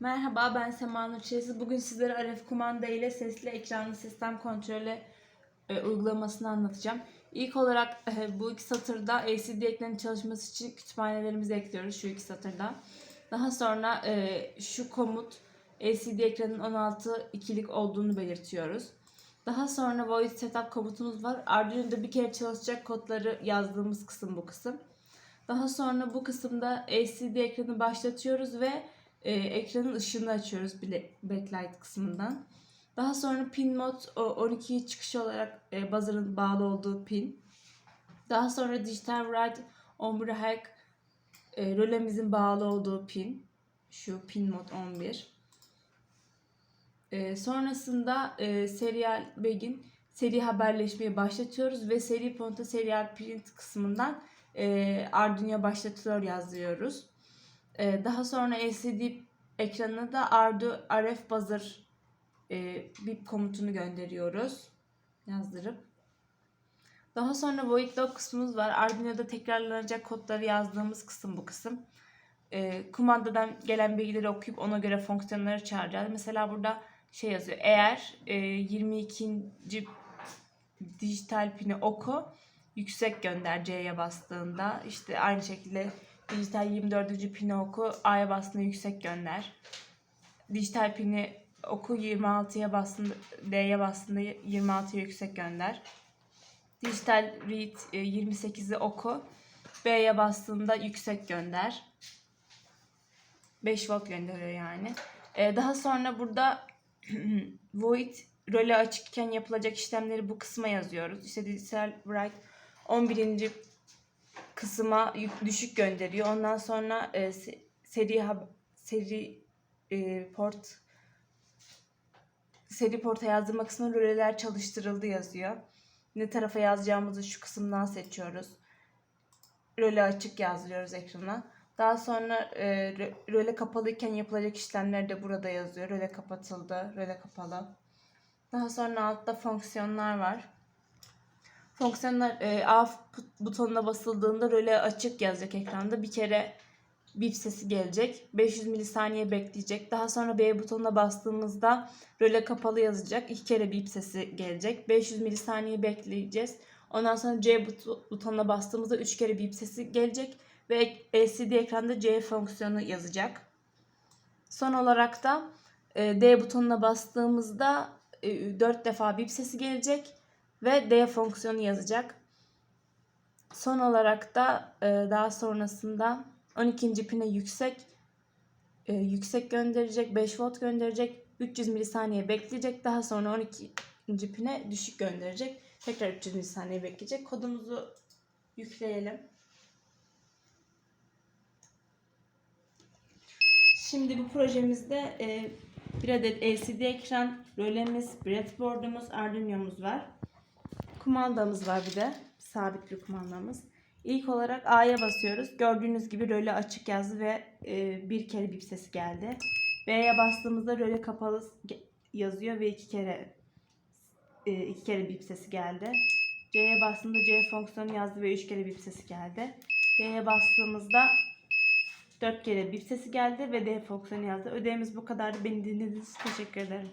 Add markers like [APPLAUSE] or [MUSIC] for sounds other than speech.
Merhaba ben Sema Nur. Bugün sizlere RF kumanda ile sesli ekranlı sistem kontrolü e, uygulamasını anlatacağım. İlk olarak e, bu iki satırda LCD ekranın çalışması için kütüphanelerimizi ekliyoruz şu iki satırda. Daha sonra e, şu komut LCD ekranın 16 ikilik olduğunu belirtiyoruz. Daha sonra void setup komutumuz var. Arduino'da bir kere çalışacak kodları yazdığımız kısım bu kısım. Daha sonra bu kısımda LCD ekranı başlatıyoruz ve e, ekranın ışığını açıyoruz backlight kısmından. Daha sonra pin mod o 12 çıkışı olarak e, buzzer'ın bağlı olduğu pin. Daha sonra digital write on hack e, rölemizin bağlı olduğu pin. Şu pin mod 11. E, sonrasında e, serial begin seri haberleşmeyi başlatıyoruz ve seri ponta serial print kısmından e, Arduino'ya başlatılıyor yazıyoruz. E, daha sonra LCD ekranına da Ardu RF buzzer e, bip komutunu gönderiyoruz. Yazdırıp. Daha sonra void log kısmımız var. Arduino'da tekrarlanacak kodları yazdığımız kısım bu kısım. E, kumandadan gelen bilgileri okuyup ona göre fonksiyonları çağıracağız. Mesela burada şey yazıyor. Eğer e, 22. dijital pini oku yüksek gönder C'ye bastığında. İşte aynı şekilde dijital 24. pini oku A'ya bastığında yüksek gönder. Dijital pini oku 26'ya bastığında D'ye bastığında 26'ya yüksek gönder. Dijital read 28'i oku B'ye bastığında yüksek gönder. 5 volt gönderiyor yani. Ee, daha sonra burada [CLEARS THROAT] void role açıkken yapılacak işlemleri bu kısma yazıyoruz. İşte dijital write 11. kısma yük- düşük gönderiyor. Ondan sonra e, se- seri seri e, port seri porta yazdırma kısmına röleler çalıştırıldı yazıyor. Ne tarafa yazacağımızı şu kısımdan seçiyoruz. Röle açık yazdırıyoruz ekrana. Daha sonra e, rö- röle kapalıyken yapılacak işlemler de burada yazıyor. Röle kapatıldı, röle kapalı. Daha sonra altta fonksiyonlar var. Fonksiyonlar e, A butonuna basıldığında röle açık yazacak ekranda. Bir kere bip sesi gelecek. 500 milisaniye bekleyecek. Daha sonra B butonuna bastığımızda röle kapalı yazacak. İki kere bip sesi gelecek. 500 milisaniye bekleyeceğiz. Ondan sonra C but- butonuna bastığımızda 3 kere bip sesi gelecek. Ve LCD ekranda C fonksiyonu yazacak. Son olarak da e, D butonuna bastığımızda 4 defa bip sesi gelecek ve D fonksiyonu yazacak. Son olarak da e, daha sonrasında 12. pine yüksek e, yüksek gönderecek, 5 volt gönderecek, 300 milisaniye bekleyecek. Daha sonra 12. pine düşük gönderecek. Tekrar 300 milisaniye bekleyecek. Kodumuzu yükleyelim. Şimdi bu projemizde e, bir adet LCD ekran, rölemiz, breadboard'umuz, Arduino'muz var. Kumandamız var bir de. Sabit bir kumandamız. İlk olarak A'ya basıyoruz. Gördüğünüz gibi röle açık yazdı ve e, bir kere bip sesi geldi. B'ye bastığımızda röle kapalı yazıyor ve iki kere e, iki kere bip sesi geldi. C'ye bastığımda C fonksiyonu yazdı ve üç kere bip sesi geldi. D'ye bastığımızda 4 kere bip sesi geldi ve D fonksiyonu yazdı. Ödevimiz bu kadar. Beni dinlediğiniz için teşekkür ederim.